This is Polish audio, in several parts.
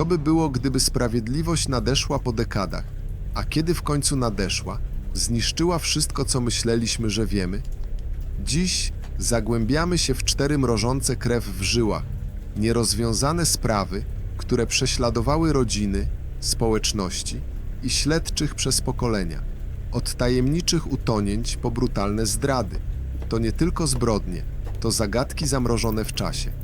Co by było, gdyby sprawiedliwość nadeszła po dekadach, a kiedy w końcu nadeszła, zniszczyła wszystko, co myśleliśmy, że wiemy? Dziś zagłębiamy się w cztery mrożące krew w żyłach, nierozwiązane sprawy, które prześladowały rodziny, społeczności i śledczych przez pokolenia. Od tajemniczych utonięć po brutalne zdrady. To nie tylko zbrodnie, to zagadki zamrożone w czasie.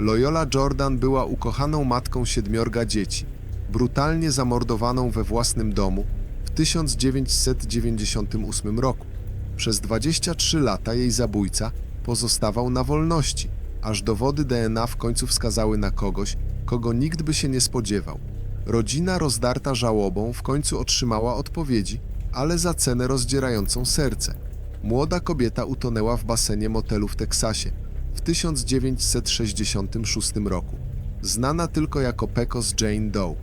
Loyola Jordan była ukochaną matką siedmiorga dzieci, brutalnie zamordowaną we własnym domu w 1998 roku. Przez 23 lata jej zabójca pozostawał na wolności, aż dowody DNA w końcu wskazały na kogoś, kogo nikt by się nie spodziewał. Rodzina rozdarta żałobą w końcu otrzymała odpowiedzi, ale za cenę rozdzierającą serce. Młoda kobieta utonęła w basenie motelu w Teksasie w 1966 roku. Znana tylko jako Pecos Jane Doe,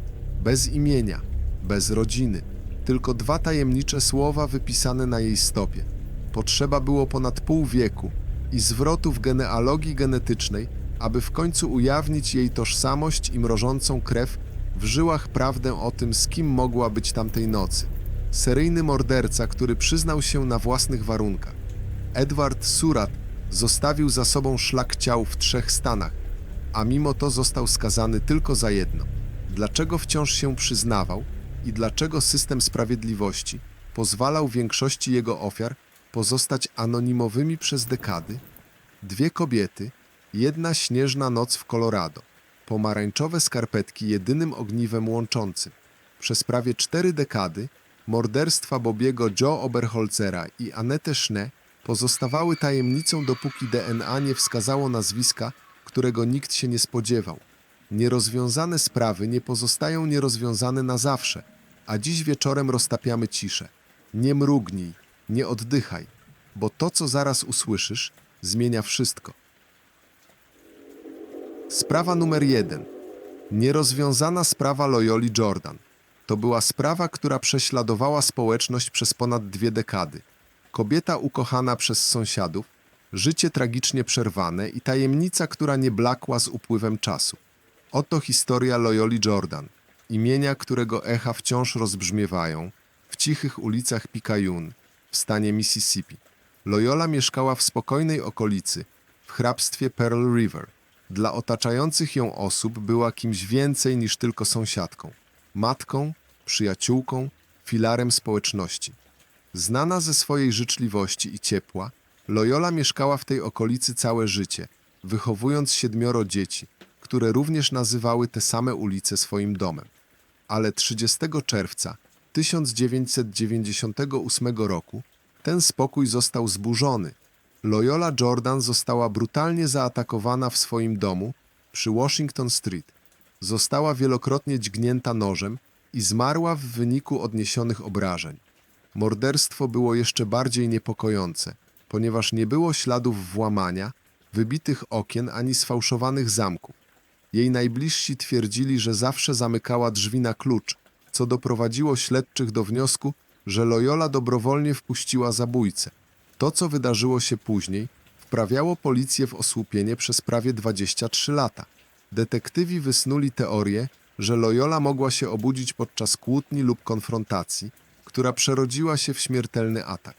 bez imienia, bez rodziny, tylko dwa tajemnicze słowa wypisane na jej stopie. Potrzeba było ponad pół wieku i zwrotu w genealogii genetycznej, aby w końcu ujawnić jej tożsamość i mrożącą krew w żyłach prawdę o tym, z kim mogła być tamtej nocy. Seryjny morderca, który przyznał się na własnych warunkach. Edward Surat zostawił za sobą szlak ciał w trzech stanach, a mimo to został skazany tylko za jedno. Dlaczego wciąż się przyznawał i dlaczego system sprawiedliwości pozwalał większości jego ofiar pozostać anonimowymi przez dekady? Dwie kobiety, jedna śnieżna noc w Colorado, pomarańczowe skarpetki jedynym ogniwem łączącym. Przez prawie cztery dekady morderstwa Bobiego Joe Oberholzera i Annette Schnee pozostawały tajemnicą, dopóki DNA nie wskazało nazwiska, którego nikt się nie spodziewał. Nierozwiązane sprawy nie pozostają nierozwiązane na zawsze, a dziś wieczorem roztapiamy ciszę. Nie mrugnij, nie oddychaj, bo to, co zaraz usłyszysz, zmienia wszystko. Sprawa numer jeden. Nierozwiązana sprawa Loyoli Jordan. To była sprawa, która prześladowała społeczność przez ponad dwie dekady. Kobieta ukochana przez sąsiadów, życie tragicznie przerwane i tajemnica, która nie blakła z upływem czasu. Oto historia Loyoli Jordan, imienia którego echa wciąż rozbrzmiewają w cichych ulicach Picayune w stanie Mississippi. Loyola mieszkała w spokojnej okolicy, w hrabstwie Pearl River. Dla otaczających ją osób była kimś więcej niż tylko sąsiadką, matką, przyjaciółką, filarem społeczności. Znana ze swojej życzliwości i ciepła, Loyola mieszkała w tej okolicy całe życie, wychowując siedmioro dzieci, które również nazywały te same ulice swoim domem. Ale 30 czerwca 1998 roku ten spokój został zburzony. Loyola Jordan została brutalnie zaatakowana w swoim domu przy Washington Street. Została wielokrotnie dźgnięta nożem i zmarła w wyniku odniesionych obrażeń. Morderstwo było jeszcze bardziej niepokojące, ponieważ nie było śladów włamania, wybitych okien ani sfałszowanych zamków. Jej najbliżsi twierdzili, że zawsze zamykała drzwi na klucz, co doprowadziło śledczych do wniosku, że Loyola dobrowolnie wpuściła zabójcę. To, co wydarzyło się później, wprawiało policję w osłupienie przez prawie 23 lata. Detektywi wysnuli teorię, że Loyola mogła się obudzić podczas kłótni lub konfrontacji, która przerodziła się w śmiertelny atak.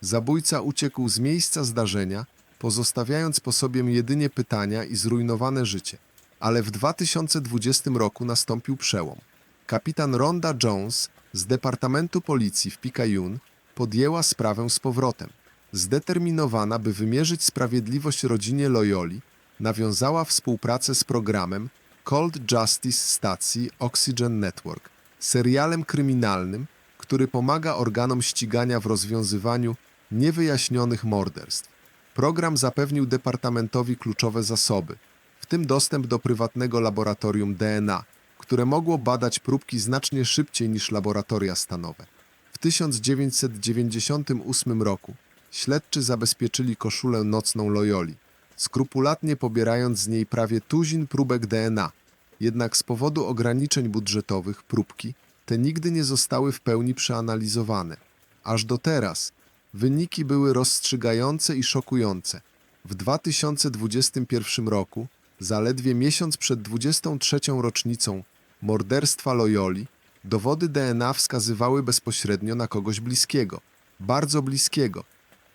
Zabójca uciekł z miejsca zdarzenia, pozostawiając po sobie jedynie pytania i zrujnowane życie. Ale w 2020 roku nastąpił przełom. Kapitan Ronda Jones z Departamentu Policji w Picayune podjęła sprawę z powrotem. Zdeterminowana, by wymierzyć sprawiedliwość rodzinie Loyoli, nawiązała współpracę z programem Cold Justice stacji Oxygen Network, serialem kryminalnym, który pomaga organom ścigania w rozwiązywaniu niewyjaśnionych morderstw. Program zapewnił departamentowi kluczowe zasoby, w tym dostęp do prywatnego laboratorium DNA, które mogło badać próbki znacznie szybciej niż laboratoria stanowe. W 1998 roku śledczy zabezpieczyli koszulę nocną Loyoli, skrupulatnie pobierając z niej prawie tuzin próbek DNA. Jednak z powodu ograniczeń budżetowych próbki te nigdy nie zostały w pełni przeanalizowane. Aż do teraz wyniki były rozstrzygające i szokujące. W 2021 roku, zaledwie miesiąc przed 23. rocznicą morderstwa Loyoli, dowody DNA wskazywały bezpośrednio na kogoś bliskiego, bardzo bliskiego.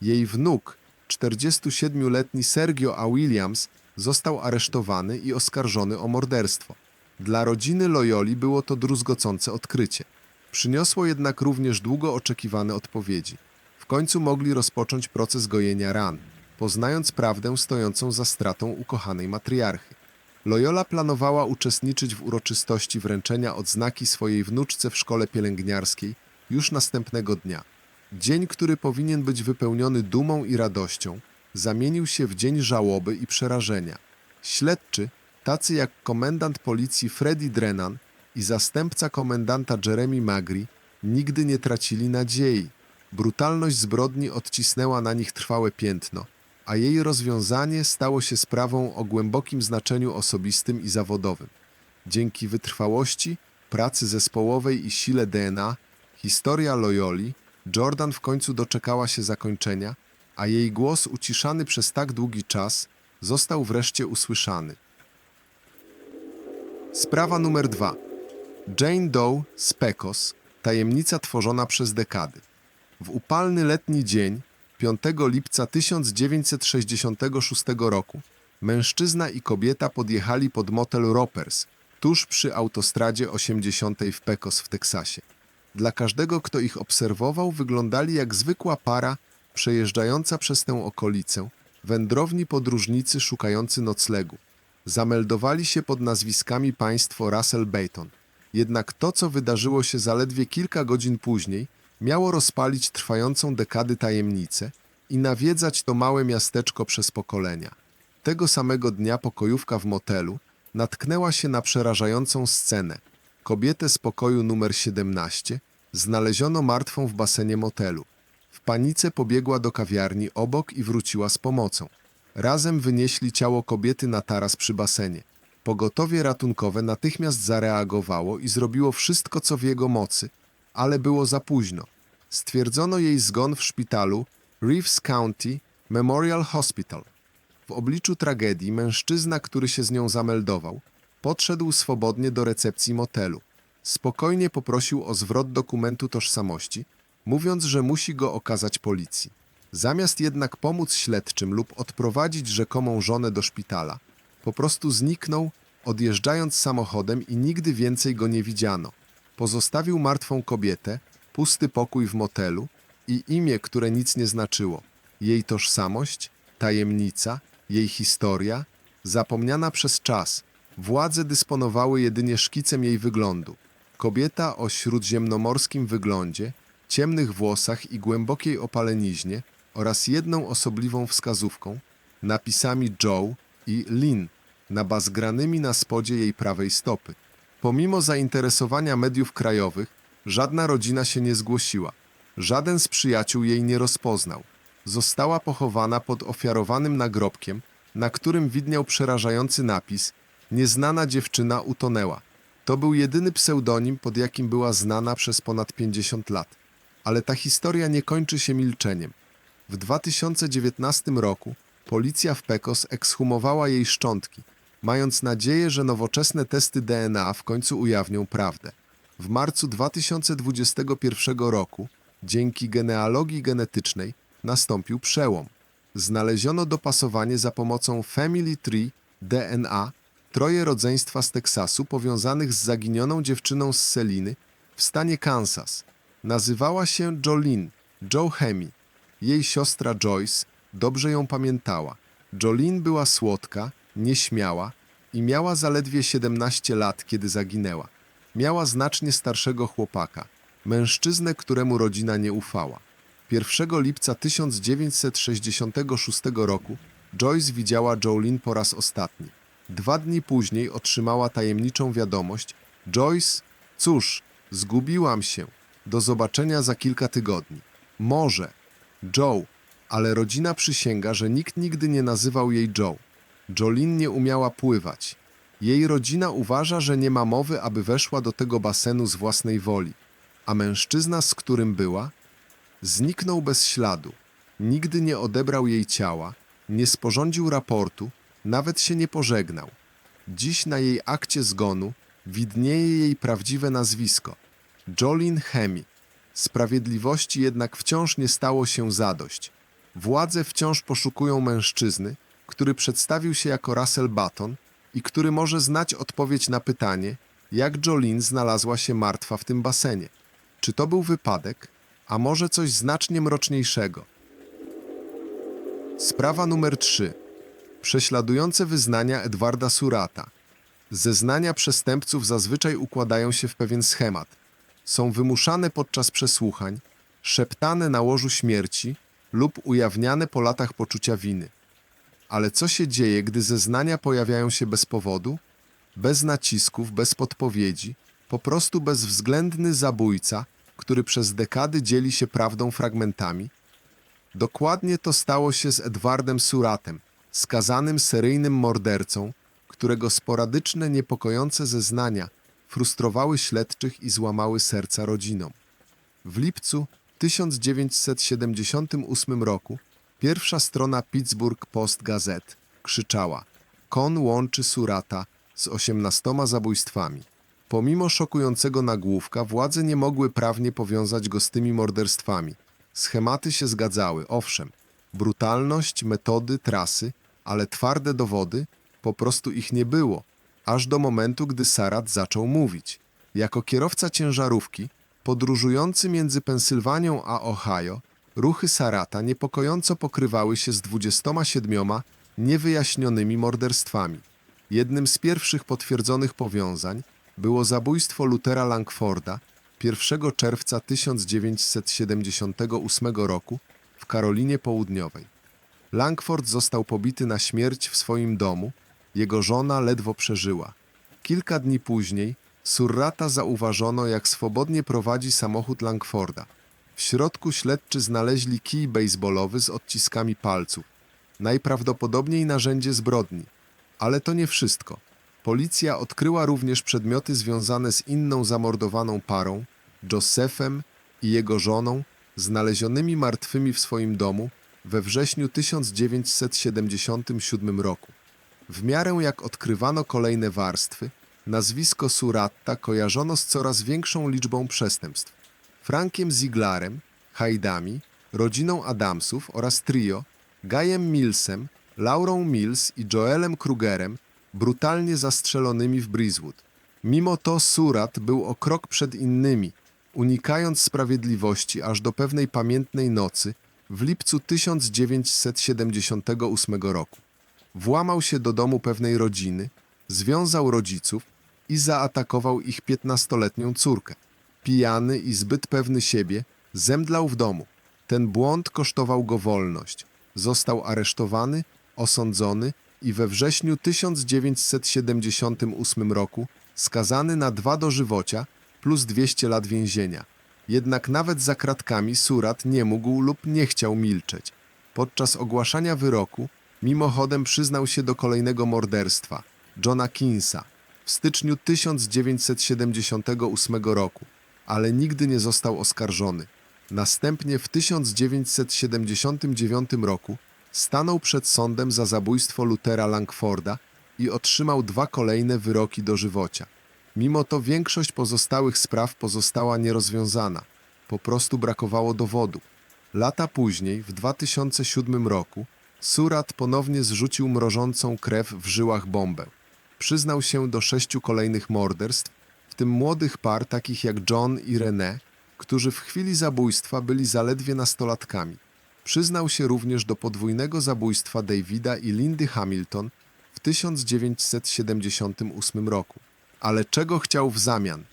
Jej wnuk, 47-letni Sergio A. Williams, został aresztowany i oskarżony o morderstwo. Dla rodziny Loyoli było to druzgocące odkrycie. Przyniosło jednak również długo oczekiwane odpowiedzi. W końcu mogli rozpocząć proces gojenia ran, poznając prawdę stojącą za stratą ukochanej matriarchy. Loyola planowała uczestniczyć w uroczystości wręczenia odznaki swojej wnuczce w szkole pielęgniarskiej już następnego dnia. Dzień, który powinien być wypełniony dumą i radością, zamienił się w dzień żałoby i przerażenia. Śledczy, tacy jak komendant policji Freddy Drennan i zastępca komendanta Jeremy Magri, nigdy nie tracili nadziei. Brutalność zbrodni odcisnęła na nich trwałe piętno, a jej rozwiązanie stało się sprawą o głębokim znaczeniu osobistym i zawodowym. Dzięki wytrwałości, pracy zespołowej i sile DNA, historia Loyoli, Jordan w końcu doczekała się zakończenia, a jej głos uciszany przez tak długi czas został wreszcie usłyszany. Sprawa numer dwa. Jane Doe z Pecos, tajemnica tworzona przez dekady. W upalny letni dzień, 5 lipca 1966 roku, mężczyzna i kobieta podjechali pod motel Ropers, tuż przy autostradzie 80 w Pecos w Teksasie. Dla każdego, kto ich obserwował, wyglądali jak zwykła para przejeżdżająca przez tę okolicę, wędrowni podróżnicy szukający noclegu. Zameldowali się pod nazwiskami państwo Russell Bayton. Jednak to, co wydarzyło się zaledwie kilka godzin później, miało rozpalić trwającą dekady tajemnicę i nawiedzać to małe miasteczko przez pokolenia. Tego samego dnia pokojówka w motelu natknęła się na przerażającą scenę. Kobietę z pokoju numer 17 znaleziono martwą w basenie motelu. W panice pobiegła do kawiarni obok i wróciła z pomocą. Razem wynieśli ciało kobiety na taras przy basenie. Pogotowie ratunkowe natychmiast zareagowało i zrobiło wszystko, co w jego mocy, ale było za późno. Stwierdzono jej zgon w szpitalu Reeves County Memorial Hospital. W obliczu tragedii mężczyzna, który się z nią zameldował, podszedł swobodnie do recepcji motelu. Spokojnie poprosił o zwrot dokumentu tożsamości, mówiąc, że musi go okazać policji. Zamiast jednak pomóc śledczym lub odprowadzić rzekomą żonę do szpitala, po prostu zniknął, odjeżdżając samochodem i nigdy więcej go nie widziano. Pozostawił martwą kobietę, pusty pokój w motelu i imię, które nic nie znaczyło. Jej tożsamość, tajemnica, jej historia, zapomniana przez czas. Władze dysponowały jedynie szkicem jej wyglądu. Kobieta o śródziemnomorskim wyglądzie, ciemnych włosach i głębokiej opaleniźnie oraz jedną osobliwą wskazówką, napisami Joe i Lynn, nabazgranymi na spodzie jej prawej stopy. Pomimo zainteresowania mediów krajowych, żadna rodzina się nie zgłosiła. Żaden z przyjaciół jej nie rozpoznał. Została pochowana pod ofiarowanym nagrobkiem, na którym widniał przerażający napis Nieznana dziewczyna utonęła. To był jedyny pseudonim, pod jakim była znana przez ponad 50 lat. Ale ta historia nie kończy się milczeniem. W 2019 roku policja w Pecos ekshumowała jej szczątki, mając nadzieję, że nowoczesne testy DNA w końcu ujawnią prawdę. W marcu 2021 roku, dzięki genealogii genetycznej, nastąpił przełom. Znaleziono dopasowanie za pomocą Family Tree DNA troje rodzeństwa z Teksasu powiązanych z zaginioną dziewczyną z Seliny w stanie Kansas. Nazywała się Jolene, Joe Hemi. Jej siostra Joyce dobrze ją pamiętała. Jolene była słodka, nieśmiała i miała zaledwie 17 lat, kiedy zaginęła. Miała znacznie starszego chłopaka, mężczyznę, któremu rodzina nie ufała. 1 lipca 1966 roku Joyce widziała Jolene po raz ostatni. Dwa dni później otrzymała tajemniczą wiadomość: Joyce, cóż, zgubiłam się. Do zobaczenia za kilka tygodni. Może. Joe, ale rodzina przysięga, że nikt nigdy nie nazywał jej Joe. Jolene nie umiała pływać. Jej rodzina uważa, że nie ma mowy, aby weszła do tego basenu z własnej woli. A mężczyzna, z którym była, zniknął bez śladu. Nigdy nie odebrał jej ciała, nie sporządził raportu, nawet się nie pożegnał. Dziś na jej akcie zgonu widnieje jej prawdziwe nazwisko Jolin Hemi. Sprawiedliwości jednak wciąż nie stało się zadość. Władze wciąż poszukują mężczyzny, który przedstawił się jako Russell Baton i który może znać odpowiedź na pytanie, jak Jolin znalazła się martwa w tym basenie. Czy to był wypadek, a może coś znacznie mroczniejszego? Sprawa numer 3. Prześladujące wyznania Edwarda Surata. Zeznania przestępców zazwyczaj układają się w pewien schemat. Są wymuszane podczas przesłuchań, szeptane na łożu śmierci lub ujawniane po latach poczucia winy. Ale co się dzieje, gdy zeznania pojawiają się bez powodu? Bez nacisków, bez podpowiedzi, po prostu bezwzględny zabójca, który przez dekady dzieli się prawdą fragmentami? Dokładnie to stało się z Edwardem Suratem, skazanym seryjnym mordercą, którego sporadyczne, niepokojące zeznania frustrowały śledczych i złamały serca rodzinom. W lipcu 1978 roku pierwsza strona Pittsburgh Post Gazette krzyczała Kon łączy Surata z 18 zabójstwami. Pomimo szokującego nagłówka władze nie mogły prawnie powiązać go z tymi morderstwami. Schematy się zgadzały, owszem. Brutalność, metody, trasy, ale twarde dowody, po prostu ich nie było, aż do momentu, gdy Sarat zaczął mówić. Jako kierowca ciężarówki, podróżujący między Pensylwanią a Ohio, ruchy Sarata niepokojąco pokrywały się z 27 niewyjaśnionymi morderstwami. Jednym z pierwszych potwierdzonych powiązań było zabójstwo Lutera Langforda 1 czerwca 1978 roku w Karolinie Południowej. Langford został pobity na śmierć w swoim domu, jego żona ledwo przeżyła. Kilka dni później Surrata zauważono, jak swobodnie prowadzi samochód Langforda. W środku śledczy znaleźli kij baseballowy z odciskami palców, najprawdopodobniej narzędzie zbrodni. Ale to nie wszystko. Policja odkryła również przedmioty związane z inną zamordowaną parą, Josephem i jego żoną, znalezionymi martwymi w swoim domu we wrześniu 1977 roku. W miarę jak odkrywano kolejne warstwy, nazwisko Suratta kojarzono z coraz większą liczbą przestępstw. Frankiem Ziglarem, Hajdami, rodziną Adamsów oraz trio, Gajem Millsem, Laurą Mills i Joelem Krugerem, brutalnie zastrzelonymi w Breezewood. Mimo to Surat był o krok przed innymi, unikając sprawiedliwości aż do pewnej pamiętnej nocy w lipcu 1978 roku. Włamał się do domu pewnej rodziny, związał rodziców i zaatakował ich piętnastoletnią córkę. Pijany i zbyt pewny siebie, zemdlał w domu. Ten błąd kosztował go wolność. Został aresztowany, osądzony i we wrześniu 1978 roku skazany na dwa dożywocia plus 200 lat więzienia. Jednak nawet za kratkami Surat nie mógł lub nie chciał milczeć. Podczas ogłaszania wyroku mimochodem przyznał się do kolejnego morderstwa Johna Kinsa w styczniu 1978 roku, ale nigdy nie został oskarżony. Następnie w 1979 roku stanął przed sądem za zabójstwo Lutera Langforda i otrzymał dwa kolejne wyroki dożywocia. Mimo to większość pozostałych spraw pozostała nierozwiązana. Po prostu brakowało dowodów. Lata później, w 2007 roku, Surat ponownie zrzucił mrożącą krew w żyłach bombę. Przyznał się do sześciu kolejnych morderstw, w tym młodych par takich jak John i René, którzy w chwili zabójstwa byli zaledwie nastolatkami. Przyznał się również do podwójnego zabójstwa Davida i Lindy Hamilton w 1978 roku. Ale czego chciał w zamian?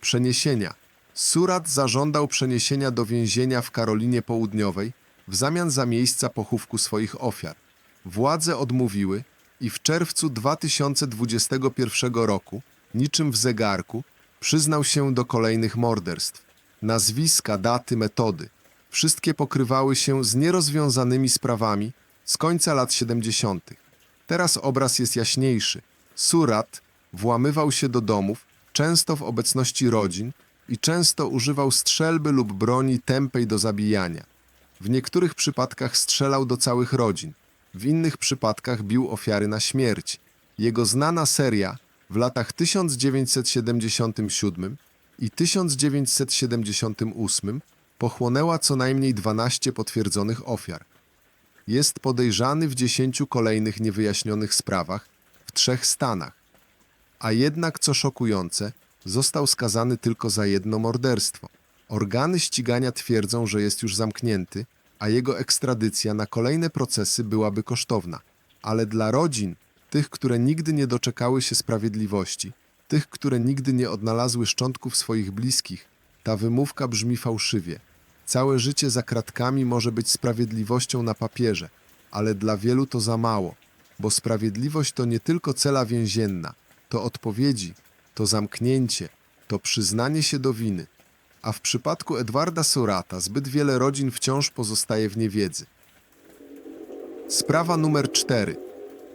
Przeniesienia. Surat zażądał przeniesienia do więzienia w Karolinie Południowej w zamian za miejsca pochówku swoich ofiar. Władze odmówiły i w czerwcu 2021 roku, niczym w zegarku, przyznał się do kolejnych morderstw. Nazwiska, daty, metody wszystkie pokrywały się z nierozwiązanymi sprawami z końca lat 70. Teraz obraz jest jaśniejszy. Surat włamywał się do domów, często w obecności rodzin i często używał strzelby lub broni tępej do zabijania. W niektórych przypadkach strzelał do całych rodzin, w innych przypadkach bił ofiary na śmierć. Jego znana seria W latach 1977 i 1978 pochłonęła co najmniej 12 potwierdzonych ofiar. Jest podejrzany w 10 kolejnych niewyjaśnionych sprawach w trzech stanach. A jednak, co szokujące, został skazany tylko za jedno morderstwo. Organy ścigania twierdzą, że jest już zamknięty, a jego ekstradycja na kolejne procesy byłaby kosztowna. Ale dla rodzin, tych, które nigdy nie doczekały się sprawiedliwości, tych, które nigdy nie odnalazły szczątków swoich bliskich, ta wymówka brzmi fałszywie. Całe życie za kratkami może być sprawiedliwością na papierze, ale dla wielu to za mało, bo sprawiedliwość to nie tylko cela więzienna, to odpowiedzi, to zamknięcie, to przyznanie się do winy. A w przypadku Edwarda Surata zbyt wiele rodzin wciąż pozostaje w niewiedzy. Sprawa numer 4.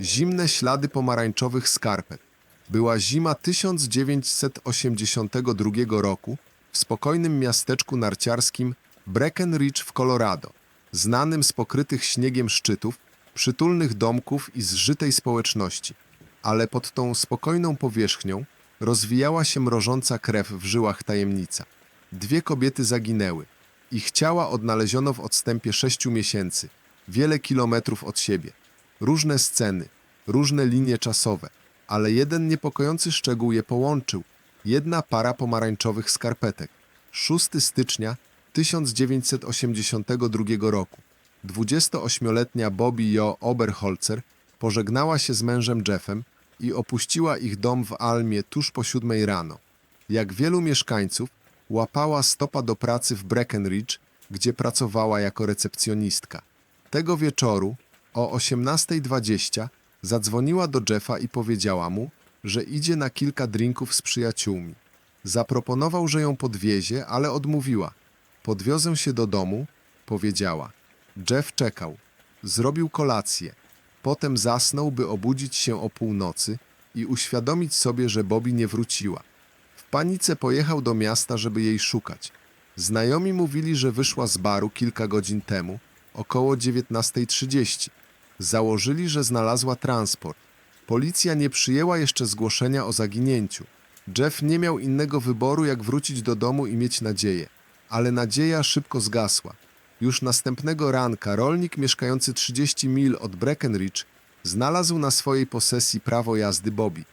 Zimne ślady pomarańczowych skarpet. Była zima 1982 roku w spokojnym miasteczku narciarskim Breckenridge w Colorado, znanym z pokrytych śniegiem szczytów, przytulnych domków i zżytej społeczności. Ale pod tą spokojną powierzchnią rozwijała się mrożąca krew w żyłach tajemnica. Dwie kobiety zaginęły. Ich ciała odnaleziono w odstępie sześciu miesięcy, wiele kilometrów od siebie. Różne sceny, różne linie czasowe, ale jeden niepokojący szczegół je połączył. Jedna para pomarańczowych skarpetek. 6 stycznia 1982 roku. 28-letnia Bobby Jo Oberholzer pożegnała się z mężem Jeffem i opuściła ich dom w Almie tuż po siódmej rano. Jak wielu mieszkańców, łapała stopa do pracy w Breckenridge, gdzie pracowała jako recepcjonistka. Tego wieczoru o 18.20 zadzwoniła do Jeffa i powiedziała mu, że idzie na kilka drinków z przyjaciółmi. Zaproponował, że ją podwiezie, ale odmówiła. Podwiozę się do domu, powiedziała. Jeff czekał. Zrobił kolację. Potem zasnął, by obudzić się o północy i uświadomić sobie, że Bobby nie wróciła. Panice pojechał do miasta, żeby jej szukać. Znajomi mówili, że wyszła z baru kilka godzin temu, około 19.30. Założyli, że znalazła transport. Policja nie przyjęła jeszcze zgłoszenia o zaginięciu. Jeff nie miał innego wyboru, jak wrócić do domu i mieć nadzieję. Ale nadzieja szybko zgasła. Już następnego ranka rolnik mieszkający 30 mil od Breckenridge znalazł na swojej posesji prawo jazdy Bobby.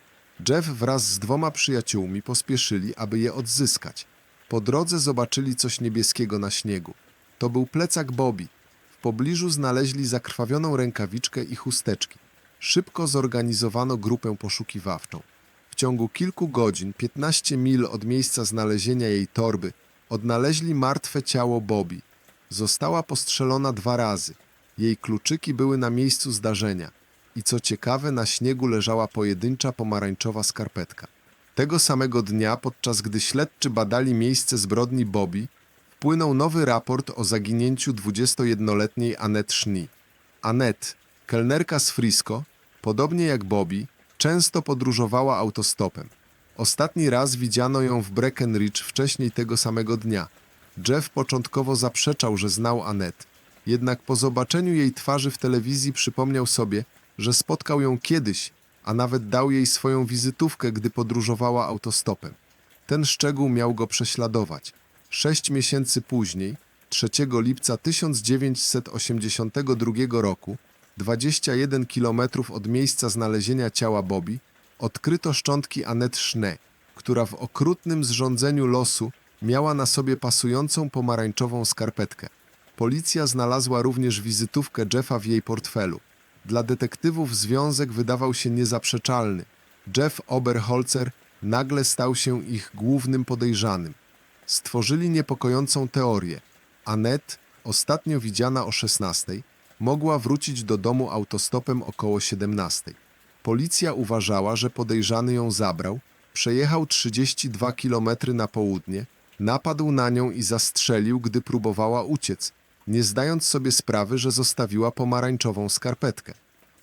Jeff wraz z dwoma przyjaciółmi pospieszyli, aby je odzyskać. Po drodze zobaczyli coś niebieskiego na śniegu. To był plecak Bobby. W pobliżu znaleźli zakrwawioną rękawiczkę i chusteczki. Szybko zorganizowano grupę poszukiwawczą. W ciągu kilku godzin, 15 mil od miejsca znalezienia jej torby, odnaleźli martwe ciało Bobby. Została postrzelona dwa razy. Jej kluczyki były na miejscu zdarzenia. I co ciekawe, na śniegu leżała pojedyncza pomarańczowa skarpetka. Tego samego dnia, podczas gdy śledczy badali miejsce zbrodni Bobby, wpłynął nowy raport o zaginięciu 21-letniej Annette Schnee. Annette, kelnerka z Frisco, podobnie jak Bobby, często podróżowała autostopem. Ostatni raz widziano ją w Breckenridge wcześniej tego samego dnia. Jeff początkowo zaprzeczał, że znał Annette. Jednak po zobaczeniu jej twarzy w telewizji przypomniał sobie, że spotkał ją kiedyś, a nawet dał jej swoją wizytówkę, gdy podróżowała autostopem. Ten szczegół miał go prześladować. Sześć miesięcy później, 3 lipca 1982 roku, 21 kilometrów od miejsca znalezienia ciała Bobby, odkryto szczątki Annette Schnee, która w okrutnym zrządzeniu losu miała na sobie pasującą pomarańczową skarpetkę. Policja znalazła również wizytówkę Jeffa w jej portfelu. Dla detektywów związek wydawał się niezaprzeczalny. Jeff Oberholzer nagle stał się ich głównym podejrzanym. Stworzyli niepokojącą teorię. Annette, ostatnio widziana o 16, mogła wrócić do domu autostopem około 17. Policja uważała, że podejrzany ją zabrał, przejechał 32 km na południe, napadł na nią i zastrzelił, gdy próbowała uciec, nie zdając sobie sprawy, że zostawiła pomarańczową skarpetkę.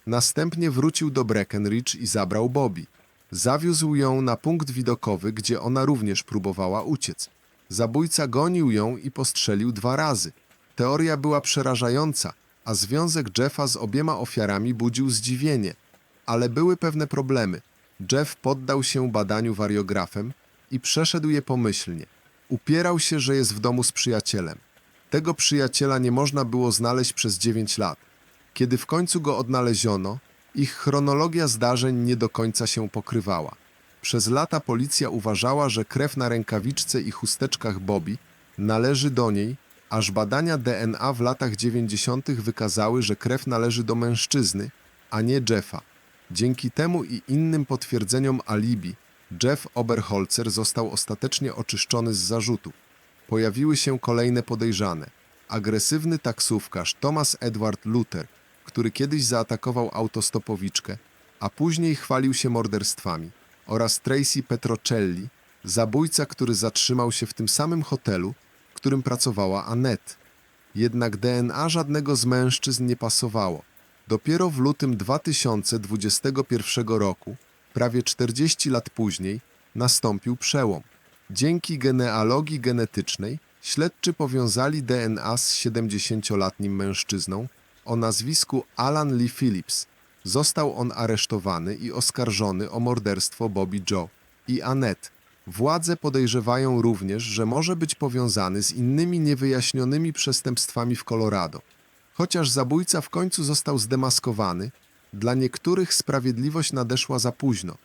Następnie wrócił do Breckenridge i zabrał Bobby. Zawiózł ją na punkt widokowy, gdzie ona również próbowała uciec. Zabójca gonił ją i postrzelił dwa razy. Teoria była przerażająca, a związek Jeffa z obiema ofiarami budził zdziwienie. Ale były pewne problemy. Jeff poddał się badaniu wariografem i przeszedł je pomyślnie. Upierał się, że jest w domu z przyjacielem. Tego przyjaciela nie można było znaleźć przez dziewięć lat. Kiedy w końcu go odnaleziono, ich chronologia zdarzeń nie do końca się pokrywała. Przez lata policja uważała, że krew na rękawiczce i chusteczkach Bobby należy do niej, aż badania DNA w latach 90. wykazały, że krew należy do mężczyzny, a nie Jeffa. Dzięki temu i innym potwierdzeniom alibi, Jeff Oberholzer został ostatecznie oczyszczony z zarzutów. Pojawiły się kolejne podejrzane. Agresywny taksówkarz Thomas Edward Luther, który kiedyś zaatakował autostopowiczkę, a później chwalił się morderstwami, oraz Tracy Petrocelli, zabójca, który zatrzymał się w tym samym hotelu, w którym pracowała Annette. Jednak DNA żadnego z mężczyzn nie pasowało. Dopiero w lutym 2021 roku, prawie 40 lat później, nastąpił przełom. Dzięki genealogii genetycznej śledczy powiązali DNA z 70-letnim mężczyzną o nazwisku Alan Lee Phillips. Został on aresztowany i oskarżony o morderstwo Bobby Joe i Annette. Władze podejrzewają również, że może być powiązany z innymi niewyjaśnionymi przestępstwami w Colorado. Chociaż zabójca w końcu został zdemaskowany, dla niektórych sprawiedliwość nadeszła za późno.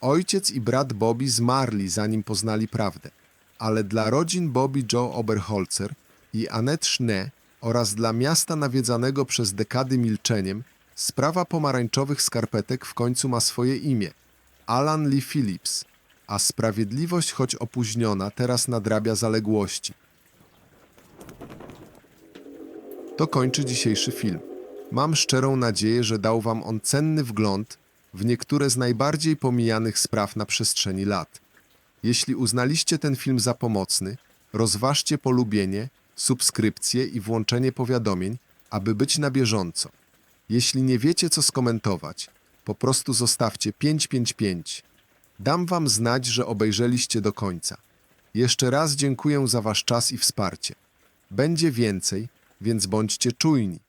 Ojciec i brat Bobby zmarli, zanim poznali prawdę. Ale dla rodzin Bobby Joe Oberholzer i Annette Schnee oraz dla miasta nawiedzanego przez dekady milczeniem, sprawa pomarańczowych skarpetek w końcu ma swoje imię. Alan Lee Phillips. A sprawiedliwość, choć opóźniona, teraz nadrabia zaległości. To kończy dzisiejszy film. Mam szczerą nadzieję, że dał Wam on cenny wgląd w niektóre z najbardziej pomijanych spraw na przestrzeni lat. Jeśli uznaliście ten film za pomocny, rozważcie polubienie, subskrypcję i włączenie powiadomień, aby być na bieżąco. Jeśli nie wiecie, co skomentować, po prostu zostawcie 555. Dam Wam znać, że obejrzeliście do końca. Jeszcze raz dziękuję za Wasz czas i wsparcie. Będzie więcej, więc bądźcie czujni.